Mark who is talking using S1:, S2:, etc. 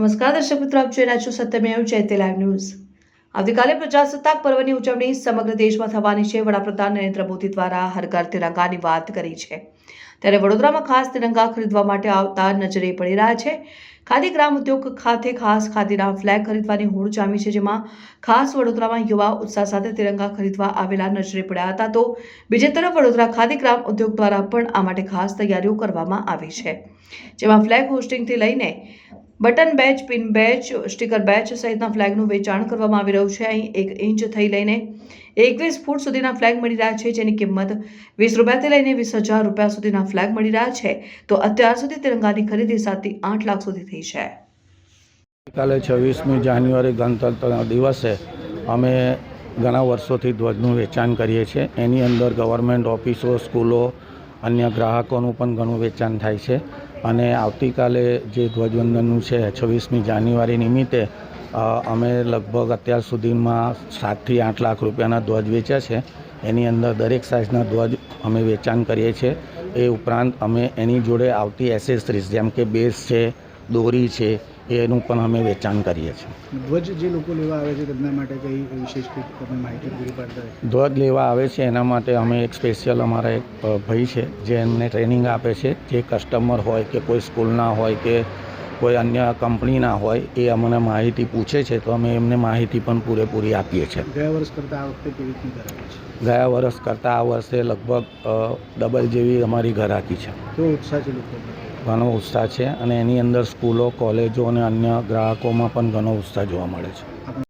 S1: નમસ્કાર, દર્શક મિત્રો, આપ જોઈ રહ્યા છો સત્યમેવ ચૈત્ય લાઈવ ન્યૂઝ. આવતીકાલે પ્રજાસત્તાક પર્વની ઉજવણી સમગ્ર દેશમાં થવાની છે. વડાપ્રધાન નરેન્દ્ર મોદી દ્વારા હર ઘર તિરંગાની વાત કરી છે. ત્યારે વડોદરામાં ખાસ તિરંગા ખરીદવા માટે આવતા નજરે પડી રહ્યા છે. ખાદી ગ્રામ ઉદ્યોગ ખાતે ખાસ ખાદીના ફ્લેગ ખરીદવાની હોડ જામી છે, જેમાં ખાસ વડોદરામાં યુવા ઉત્સાહ સાથે તિરંગા ખરીદવા આવેલા નજરે પડ્યા હતા. તો બીજી તરફ વડોદરા ખાદી ગ્રામ ઉદ્યોગ દ્વારા પણ આ માટે ખાસ તૈયારીઓ કરવામાં આવી છે. જેમાં ફ્લેગ હોસ્ટિંગથી લઈને button badge, pin badge, sticker badge સહિતના ફ્લેગનું વેચાણ કરવામાં આવી રહ્યું છે. અહીં એક ઇંચ થઈ લઈને એકવીસ ફૂટ સુધીના ફ્લેગ મળી રહ્યા છે, જેની કિંમત વીસ રૂપિયાથી લઈને વીસ હજાર રૂપિયા સુધીના ફ્લેગ મળી રહ્યા છે. તો અત્યાર સુધી તિરંગાની ખરીદી સાતથી આઠ લાખ સુધી થઈ છે.
S2: કાલે છવ્વીસમી જાન્યુઆરી ગણતંત્રના દિવસે અમે ઘણા વર્ષોથી ધ્વજનું વેચાણ કરીએ છીએ. એની અંદર ગવર્મેન્ટ ઓફિસો, સ્કૂલો, અન્ય ગ્રાહકોનું પણ ઘણું વેચાણ થાય છે. અને આવતીકાલે જે ધ્વજવંદનનું છે, છવ્વીસમી જાન્યુઆરી નિમિત્તે અમે લગભગ અત્યાર સુધીમાં સાતથી આઠ લાખ રૂપિયાના ધ્વજ વેચ્યા છે. એની અંદર દરેક સાઇઝના ધ્વજ અમે વેચાણ કરીએ છીએ. એ ઉપરાંત અમે એની જોડે આવતી એસેસરીઝ, જેમ કે બેઝ છે, દોરી છે એનું પણ અમે વેચાણ કરીએ છીએ.
S3: ધ્વજ જે લોકો લેવા આવે છે તેમના માટે કઈ વિશેષ તમે માહિતી પૂરી પાડતા
S2: ધ્વજ લેવા આવે છે એના માટે અમે એક સ્પેશિયલ અમારા એક ભાઈ છે જે એમને ટ્રેનિંગ આપે છે. જે કસ્ટમર હોય કે કોઈ સ્કૂલના હોય કે કોઈ અન્ય કંપનીના હોય એ અમને માહિતી પૂછે છે તો અમે એમને માહિતી પણ પૂરેપૂરી આપીએ છીએ.
S3: ગયા વર્ષ કરતાં આ વખતે કેવી રીતની કરાવી છે?
S2: ગયા વર્ષ કરતાં આ વર્ષે લગભગ ડબલ જેવી અમારી ઘરાકી છે.
S3: કેવો ઉત્સાહ છે લોકોમાં
S2: ઘણો ઉત્સાહ છે અને એની અંદર સ્કૂલો, કોલેજો અને અન્ય ગ્રાહકોમાં પણ ઘણો ઉત્સાહ જોવા મળે છે.